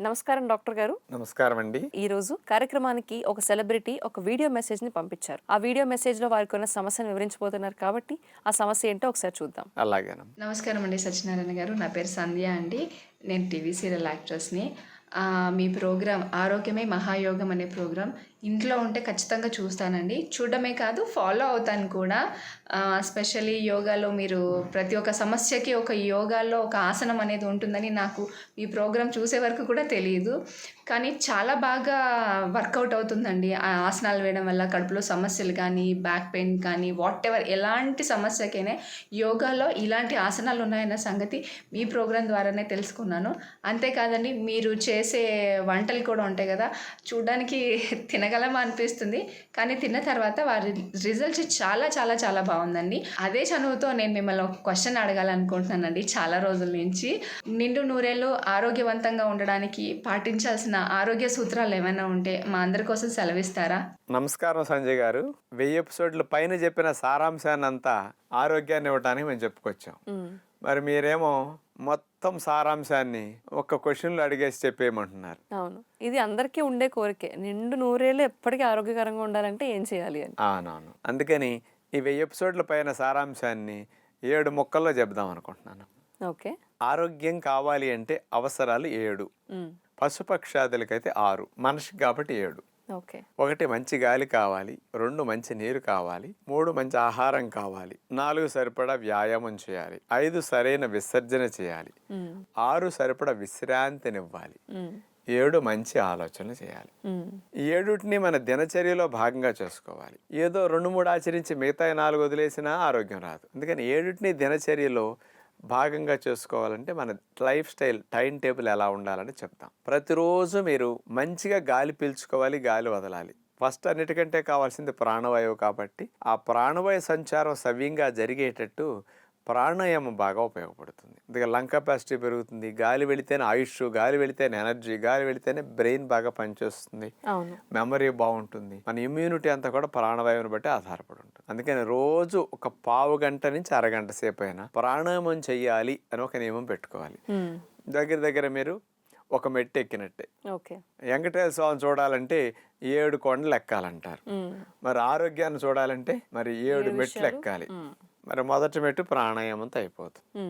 నమస్కారం డాక్టర్ గారు. నమస్కారం అండి. ఈ రోజు కార్యక్రమానికి ఒక సెలబ్రిటీ ఒక వీడియో మెసేజ్ని పంపించారు. ఆ వీడియో మెసేజ్లో వారికి ఉన్న సమస్యను వివరించబోతున్నారు కాబట్టి ఆ సమస్య ఏంటో ఒకసారి చూద్దాం. అలాగేనమ్మా నమస్కారం అండి సత్యనారాయణ గారు. నా పేరు సంధ్య అండి. నేను టీవీ సీరియల్ యాక్ట్రెస్ని. ఆ, మీ ప్రోగ్రాం ఆరోగ్యమే మహాయోగం అనే ప్రోగ్రాం ఇంట్లో ఉంటే ఖచ్చితంగా చూస్తానండి. చూడడమే కాదు ఫాలో అవుతాను కూడా. స్పెషల్లీ యోగాలో మీరు ప్రతి ఒక్క సమస్యకి ఒక యోగాలో ఒక ఆసనం అనేది ఉంటుందని నాకు ఈ ప్రోగ్రాం చూసే వరకు కూడా తెలియదు కానీ చాలా బాగా వర్కౌట్ అవుతుందండి. ఆ ఆసనాలు వేయడం వల్ల కడుపులో సమస్యలు కానీ బ్యాక్ పెయిన్ కానీ వాట్ ఎవర్ ఎలాంటి సమస్యకైనా యోగాలో ఇలాంటి ఆసనాలు ఉన్నాయన్న సంగతి మీ ప్రోగ్రాం ద్వారానే తెలుసుకున్నాను. అంతేకాదండి మీరు చేసే వంటలు కూడా ఉంటాయి కదా చూడడానికి తినగలమా అనిపిస్తుంది. కానీ తిన్న తర్వాత వారి రిజల్ట్స్ చాలా చాలా చాలా బాగుందండి. అదే చనువుతో నేను మిమ్మల్ని ఒక క్వశ్చన్ అడగాలనుకుంటున్నానండి. చాలా రోజుల నుంచి నిండు నూరేళ్ళు ఆరోగ్యవంతంగా ఉండడానికి పాటించాల్సిన ఆరోగ్య సూత్రాలు ఏమైనా ఉంటే మా అందరి కోసం సెలవిస్తారా? నమస్కారం సంజయ్ గారు. వెయ్యి ఎపిసోడ్ల పైన చెప్పిన సారాంశాన్ని అంతా ఆరోగ్యాన్ని ఇవ్వడానికి మేము చెప్పుకొచ్చాం. మరి మీరేమో మొత్తం సారాంశాన్ని ఒక్క క్వశ్చన్లో అడిగేసి చెప్పేయమంటున్నారు. అవును. ఇది అందరికీ ఉండే కోరికే. నిండు నూరేళ్ళు ఎప్పటికీ ఆరోగ్యకరంగా ఉండాలంటే ఏం చేయాలి అని. అవునవును. అందుకని ఈ వెయ్యి ఎపిసోడ్ల పైన సారాంశాన్ని ఏడు ముక్కల్లో చెప్దాం అనుకుంటున్నాను. ఓకే. ఆరోగ్యం కావాలి అంటే అవసరాలు ఏడు. పశుపక్షాదులకైతే ఆరు. మనిషికి కాబట్టి ఏడు. ఒకటి మంచి గాలి కావాలి రెండు మంచి నీరు కావాలి మూడు మంచి ఆహారం కావాలి నాలుగు సరిపడా వ్యాయామం చేయాలి ఐదు సరైన విసర్జన చేయాలి ఆరు సరిపడా విశ్రాంతినివ్వాలి ఏడు మంచి ఆలోచనలు చేయాలి. ఏడుటిని మన దినచర్యలో భాగంగా చేసుకోవాలి. ఏదో రెండు మూడు ఆచరించి మిగతా నాలుగు వదిలేసినా ఆరోగ్యం రాదు. అందుకని ఏడుటిని దినచర్యలో భాగంగా చేసుకోవాలంటే మన లైఫ్ స్టైల్ టైం టేబుల్ ఎలా ఉండాలని చెప్తాం. ప్రతిరోజు మీరు మంచిగా గాలి పీల్చుకోవాలి గాలి వదలాలి. ఫస్ట్ అన్నిటికంటే కావాల్సింది ప్రాణవాయువు కాబట్టి ఆ ప్రాణవాయు సంచారం సవ్యంగా జరిగేటట్టు ప్రాణాయామం బాగా ఉపయోగపడుతుంది. అందుకే లంగ్ కెపాసిటీ పెరుగుతుంది. గాలి వెళితేనే ఆయుష్ గాలి వెళితేనే ఎనర్జీ గాలి వెళితేనే బ్రెయిన్ బాగా పనిచేస్తుంది. మెమరీ బాగుంటుంది. మన ఇమ్యూనిటీ అంతా కూడా ప్రాణవాయువుని బట్టి ఆధారపడి ఉంటుంది. అందుకని రోజు ఒక పావు గంట నుంచి అరగంట సేపు అయినా ప్రాణాయామం చెయ్యాలి అని ఒక నియమం పెట్టుకోవాలి. దగ్గర దగ్గర మీరు ఒక మెట్టు ఎక్కినట్టే. ఓకే. వెంకటేశ్వర స్వామిని చూడాలంటే ఏడు కొండలు ఎక్కాలంటారు. మరి ఆరోగ్యాన్ని చూడాలంటే మరి ఏడు మెట్లు ఎక్కాలి. మరి మొదటి మెట్టు ప్రాణాయామంతో అయిపోతుంది.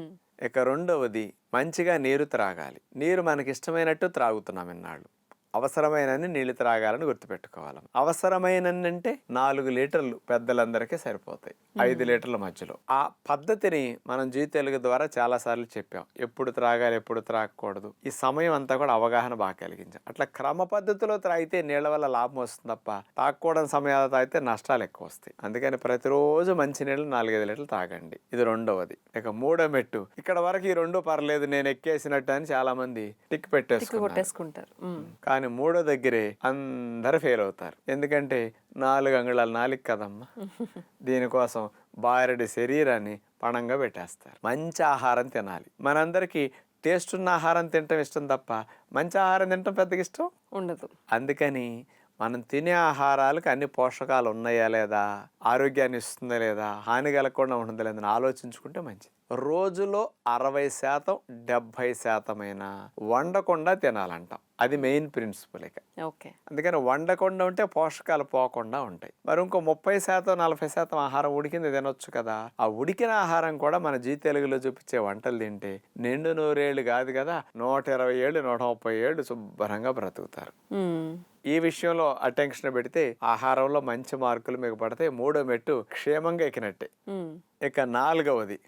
ఇక రెండవది మంచిగా నీరు త్రాగాలి. నీరు మనకి ఇష్టమైనట్టు త్రాగుతున్నాం ఇన్నాళ్ళు. అవసరమైనన్ని నీళ్ళు త్రాగాలని గుర్తుపెట్టుకోవాలి. అవసరమైనన్ని అంటే నాలుగు లీటర్లు పెద్దలందరికీ సరిపోతాయి. ఐదు లీటర్ల మధ్యలో. ఆ పద్ధతిని మనం జీ తెలుగు ద్వారా చాలా సార్లు చెప్పాం. ఎప్పుడు త్రాగాలి ఎప్పుడు త్రాగకూడదు. ఈ సమయం అంతా కూడా అవగాహన బాగా కలిగించాం. అట్లా క్రమ పద్ధతిలో త్రాగితే నీళ్ళ వల్ల లాభం వస్తుంది తప్ప తాగకూడని సమయాలు తాగితే నష్టాలు ఎక్కువ వస్తాయి. అందుకని ప్రతిరోజు మంచి నీళ్ళు నాలుగైదు లీటర్లు తాగండి. ఇది రెండవది. ఇక మూడో మెట్టు. ఇక్కడ వరకు ఈ రెండు పర్లేదు నేను ఎక్కేసినట్టు అని చాలా మంది టిక్ కొట్టేసుకుంటారు. ఉమ్, కానీ మూడో దగ్గరే అందరు ఫెయిల్ అవుతారు. ఎందుకంటే నాలుగు అంగుళాల నాలుగు కదమ్మా. దీనికోసం బారెడి శరీరాన్ని పణంగా పెట్టేస్తారు. మంచి ఆహారం తినాలి. మనందరికీ టేస్ట్ ఉన్న ఆహారం తినటం ఇష్టం తప్ప మంచి ఆహారం తినటం పెద్దగా ఇష్టం ఉండదు. అందుకని మనం తినే ఆహారాలకు అన్ని పోషకాలు ఉన్నాయా లేదా? ఆరోగ్యాన్ని ఇస్తుందా లేదా? హాని కలగకుండా ఉంటుందా లేదా అని ఆలోచించుకుంటే మంచిది. రోజులో అరవై శాతం డెబ్భై శాతమైన వండకుండా తినాలంటాం. అది మెయిన్ ప్రిన్సిపల్ ఇక. ఓకే. అందుకని వండకుండా ఉంటే పోషకాలు పోకుండా ఉంటాయి. మరి ఇంకో ముప్పై శాతం నలభై శాతం ఆహారం ఉడికింది తినొచ్చు కదా. ఆ ఉడికిన ఆహారం కూడా మన జీ తెలుగులో చూపించే వంటలు తింటే నిండు నూరేళ్ళు కాదు కదా. నూట ఇరవై ఏళ్ళు నూట ముప్పై ఏళ్ళు శుభ్రంగా బ్రతుకుతారు. ఈ విషయంలో అటెన్షన్ పెడితే ఆహారంలో మంచి మార్కులు మీకు పడితే మూడో మెట్టు క్షేమంగా ఎక్కినట్టే. ఇక నాలుగవది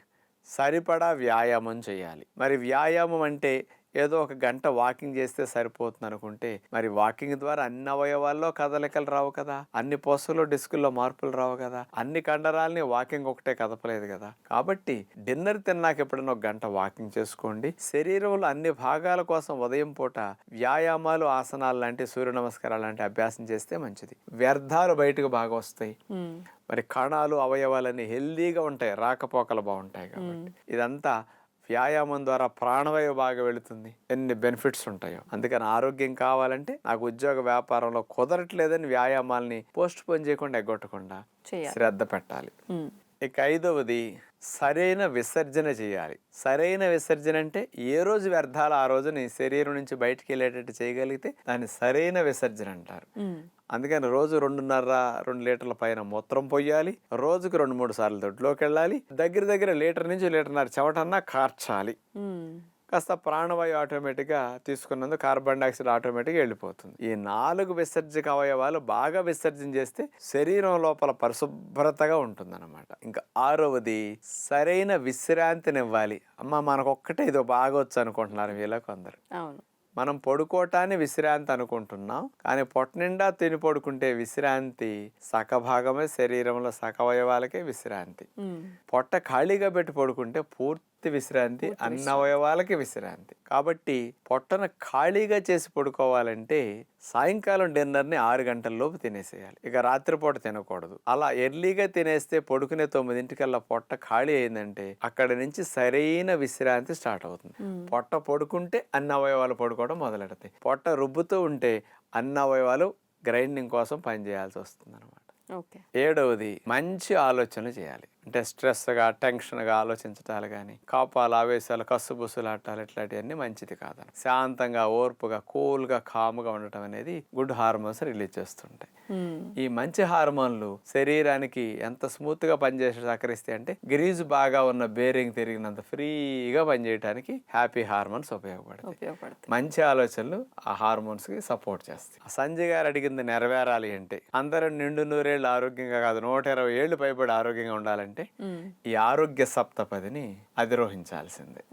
సరిపడా వ్యాయామం చేయాలి. మరి వ్యాయామం అంటే ఏదో ఒక గంట వాకింగ్ చేస్తే సరిపోతుంది అనుకుంటే మరి వాకింగ్ ద్వారా అన్ని అవయవాల్లో కదలికలు రావు కదా. అన్ని పొసలు డిస్కుల్లో మార్పులు రావు కదా. అన్ని కండరాల్ని వాకింగ్ ఒకటే కదపలేదు కదా. కాబట్టి డిన్నర్ తిన్నాక ఎప్పుడైనా ఒక గంట వాకింగ్ చేసుకోండి. శరీరంలో అన్ని భాగాల కోసం ఉదయం పూట వ్యాయామాలు ఆసనాలు లాంటి సూర్య నమస్కారాలు లాంటి అభ్యాసం చేస్తే మంచిది. వ్యర్థాలు బయటకు బాగా వస్తాయి. మరి కణాలు అవయవాలన్నీ హెల్దీగా ఉంటాయి. రాకపోకలు బాగుంటాయి కాబట్టి. ఇదంతా వ్యాయామం ద్వారా ప్రాణవాయువు బాగా వెళుతుంది. ఎన్ని బెనిఫిట్స్ ఉంటాయో. అందుకని ఆరోగ్యం కావాలంటే నాకు ఉద్యోగ వ్యాపారంలో కుదరట్లేదని వ్యాయామాల్ని పోస్ట్ పోన్ చేయకుండా ఎగ్గొట్టకుండా శ్రద్ధ పెట్టాలి. ఇక ఐదవది సరైన విసర్జన చేయాలి. సరైన విసర్జన అంటే ఏ రోజు వ్యర్థాలు ఆ రోజు నీ శరీరం నుంచి బయటికి వెళ్ళేటట్టు చేయగలిగితే దాన్ని సరైన విసర్జన అంటారు. అందుకని రోజు రెండున్నర రెండు లీటర్ల పైన మూత్రం పొయ్యాలి రోజుకు రెండు మూడు సార్లు దొడ్లోకి వెళ్ళాలి. దగ్గర దగ్గర లీటర్ నుంచి లీటర్న్నర చెమటన్నా కార్చాలి. కాస్త ప్రాణవాయు ఆటోమేటిక్గా తీసుకున్నందుకు కార్బన్ డైఆక్సైడ్ ఆటోమేటిక్గా వెళ్ళిపోతుంది. ఈ నాలుగు విసర్జక అవయవాలు బాగా విసర్జన చేస్తే శరీరం లోపల పరిశుభ్రతగా ఉంటుందన్నమాట. ఇంకా ఆరవది సరైన విశ్రాంతినివ్వాలి. అమ్మ మనకు ఒక్కటే ఇదో బాగా వచ్చు అనుకుంటున్నారు వీళ్ళ కొందరు. అవును. మనం పడుకోవటాన్ని విశ్రాంతి అనుకుంటున్నాం కానీ పొట్ట నిండా తిని పడుకుంటే విశ్రాంతి సకభాగమే శరీరంలో సకవయవాలకే విశ్రాంతి. పొట్ట ఖాళీగా పెట్టి పడుకుంటే పూర్తి విశ్రాంతి అన్న అవయవాలకి విశ్రాంతి. కాబట్టి పొట్టను ఖాళీగా చేసి పడుకోవాలంటే సాయంకాలం డిన్నర్ని ఆరు గంటల లోపు తినేసేయాలి. ఇక రాత్రిపూట తినకూడదు. అలా ఎర్లీగా తినేస్తే పడుకునే తొమ్మిదింటికల్లా పొట్ట ఖాళీ అయిందంటే అక్కడ నుంచి సరైన విశ్రాంతి స్టార్ట్ అవుతుంది. పొట్ట పడుకుంటే అన్ని అవయవాలు పడుకోవడం మొదలెడతాయి. పొట్ట రుబ్బుతూ ఉంటే అన్ని అవయవాలు గ్రైండింగ్ కోసం పనిచేయాల్సి వస్తుంది అనమాట ఏడవది మంచి ఆలోచనలు చేయాలి. అంటే స్ట్రెస్గా టెన్షన్గా ఆలోచించటాలు కానీ కాపాలు ఆవేశాలు కస్సుబుస్సులు ఆటాలు ఇట్లాంటివన్నీ మంచిది కాదని. శాంతంగా ఓర్పుగా కూల్గా కామ్గా ఉండటం అనేది గుడ్ హార్మోన్స్ రిలీజ్ చేస్తుంటాయి. ఈ మంచి హార్మోన్లు శరీరానికి ఎంత స్మూత్గా పనిచేసి సహకరిస్తాయి అంటే గ్రీజు బాగా ఉన్న బేరింగ్ తిరిగినంత ఫ్రీగా పనిచేయడానికి హ్యాపీ హార్మోన్స్ ఉపయోగపడతాయి. మంచి ఆలోచనలు ఆ హార్మోన్స్కి సపోర్ట్ చేస్తాయి. ఆ సంజయ్ గారు అడిగింది నెరవేరాలి అంటే అందరం నిండు నూరేళ్ళు ఆరోగ్యంగా కాదు నూట ఇరవై ఏళ్ళు పైబడి ఆరోగ్యంగా ఉండాలంటే మ్మ్. ఈ ఆరోగ్య సప్తపదిని అధిరోహించాల్సిందే